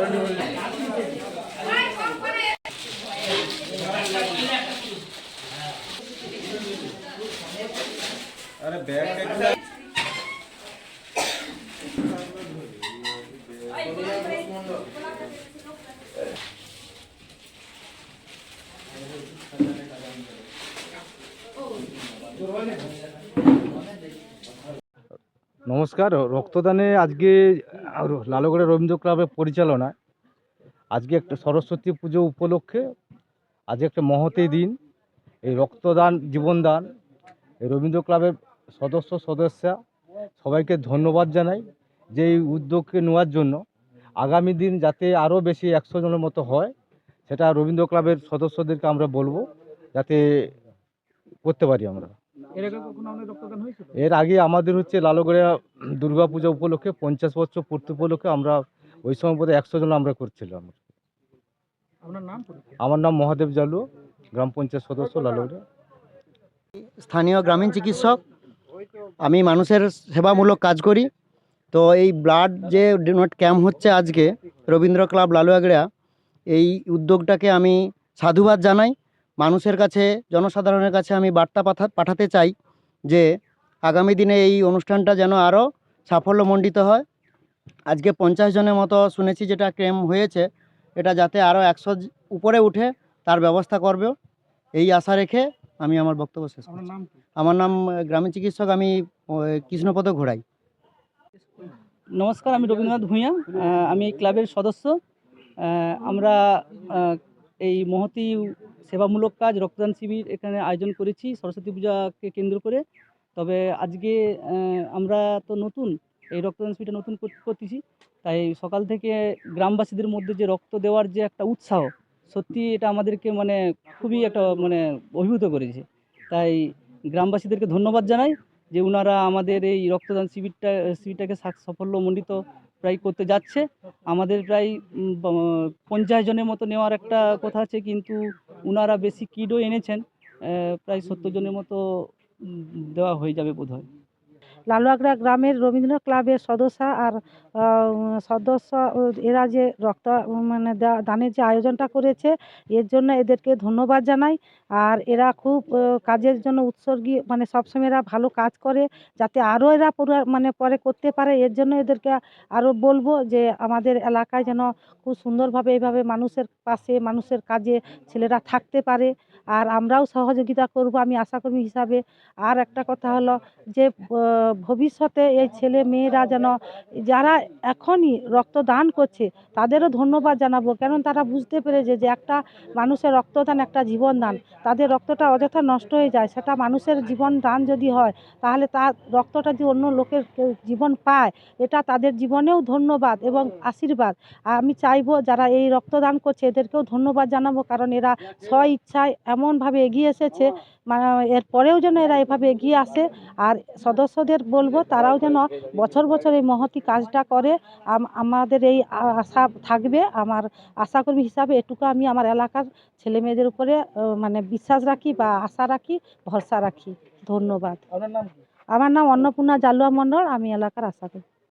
चंदन নমস্কার রক্তদানে আজকে আর- লালগড়া রবীন্দ্র ক্লাবের পরিচালনায় আজকে একটা সরস্বতী পুজো উপলক্ষে আজকে একটা মহতী দিন। এই রক্তদান জীবনদান এই রবীন্দ্র ক্লাবের সদস্য সদস্যা সবাইকে ধন্যবাদ জানাই যে এই উদ্যোগকে নেওয়ার জন্য। আগামী দিন যাতে আরও বেশি একশো জনের মতো হয় সেটা রবীন্দ্র ক্লাবের সদস্যদেরকে আমরা বলব যাতে করতে পারি আমরা। এর আগে কখনো আপনার রক্তদান হয়েছিল? এর আগে আমাদের হচ্ছে লালগড়িয়া দুর্গা পূজা উপলক্ষে পঞ্চাশ বছর পূর্তি উপলক্ষে আমরা ওই সময় বোধহয় একশো জন আমরা করছিলাম। আপনার নাম পরিচয় আমার নাম মহাদেব জালু গ্রাম পঞ্চায়েত সদস্য লালগড়িয়া। স্থানীয় গ্রামীণ চিকিৎসক আমি মানুষের সেবামূলক কাজ করি। তো এই ব্লাড যে ডোনেট ক্যাম্প হচ্ছে আজকে, রবীন্দ্র ক্লাব লালুয়াগড়া, এই উদ্যোগটাকে আমি সাধুবাদ জানাই। মানুষের কাছে, জনসাধারণের কাছে আমি বার্তা পাঠা পাঠাতে চাই যে আগামী দিনে এই অনুষ্ঠানটা যেন আরও সাফল্যমণ্ডিত হয়। আজকে পঞ্চাশ জনের মতো শুনেছি যেটা ক্যাম্প হয়েছে, এটা যাতে আরও একশো উপরে উঠে তার ব্যবস্থা করবে। এই আশা রেখে আমি আমার বক্তব্য শেষ করছি। আমার নাম আহ, গ্রামীণ চিকিৎসক আমি কৃষ্ণপদ ঘোড়াই। নমস্কার আমি রবীন্দ্রনাথ ভূঁইয়া আমি এই ক্লাবের সদস্য। আমরা এই মহতি সেবামূলক কাজ রক্তদান শিবির এখানে আয়োজন করেছি সরস্বতী পূজাকে কেন্দ্র করে। তবে আজকে আমরা তো নতুন এই রক্তদান শিবিরটা নতুন করতেছি। তাই সকাল থেকে গ্রামবাসীদের মধ্যে যে রক্ত দেওয়ার যে একটা উৎসাহ সত্যি এটা আমাদেরকে মানে খুবই একটা মানে অভিভূত করেছে। তাই গ্রামবাসীদেরকে ধন্যবাদ জানাই যে ওনারা আমাদের এই রক্তদান শিবিরটা, শিবিরটাকে সাফল্যমণ্ডিত প্রায় করতে যাচ্ছে। আমাদের প্রায় পঞ্চাশ জনের মতো নেওয়ার একটা কথা আছে, কিন্তু ওনারা বেশি কিডও এনেছেন। প্রায় সত্তর জনের মতো দেওয়া হয়ে যাবে বোধ হয় লালুয়াগড়া গ্রামের রবীন্দ্র ক্লাবের সদস্য আর সদস্য, এরা যে রক্ত মানে দানের যে আয়োজনটা করেছে, এর জন্য এদেরকে ধন্যবাদ জানাই। আর এরা খুব কাজের জন্য উৎসর্গী মানে সবসময় এরা ভালো কাজ করে, যাতে আরও এরা মানে পরে করতে পারে। এর জন্য এদেরকে আরও বলব যে, আমাদের এলাকায় যেন খুব সুন্দরভাবে এইভাবে মানুষের পাশে, মানুষের কাজে ছেলেরা থাকতে পারে। আর আমরাও সহযোগিতা করব, আমি আশাকর্মী হিসাবে। আর একটা কথা হলো যে ভবিষ্যতে এই ছেলে মেয়েরা যেন, যারা এখনই রক্তদান করছে, তাদেরও ধন্যবাদ জানাব। কেন তারা বুঝতে পেরেছে যে, একটা মানুষের রক্তদান একটা জীবনদান। তাদের রক্তটা অযথা নষ্ট হয়ে যায়, সেটা মানুষের জীবন দান যদি হয়, তাহলে তার রক্তটা যদি অন্য লোকের জীবন পায়, এটা তাদের জীবনেও ধন্যবাদ এবং আশীর্বাদ। আমি চাইব যারা এই রক্তদান করছে, এদেরকেও ধন্যবাদ জানাব, কারণ এরা স্ব ইচ্ছায় এমনভাবে এগিয়ে এসেছে মানে এর পরেও যেন এরা এভাবে এগিয়ে আসে। আর সদস্যদের বলব তারাও যেন বছর বছর এই মহতি কাজটা করে। আমাদের এই আশা থাকবে। আমার আশাকর্মী হিসাবে এটুকু আমি আমার এলাকার ছেলে মেয়েদের উপরে মানে বিশ্বাস রাখি বা আশা রাখি ভরসা রাখি। ধন্যবাদ। আমার নাম অন্নপূর্ণা জালুয়া মণ্ডল আমি এলাকার আশাকর্মী।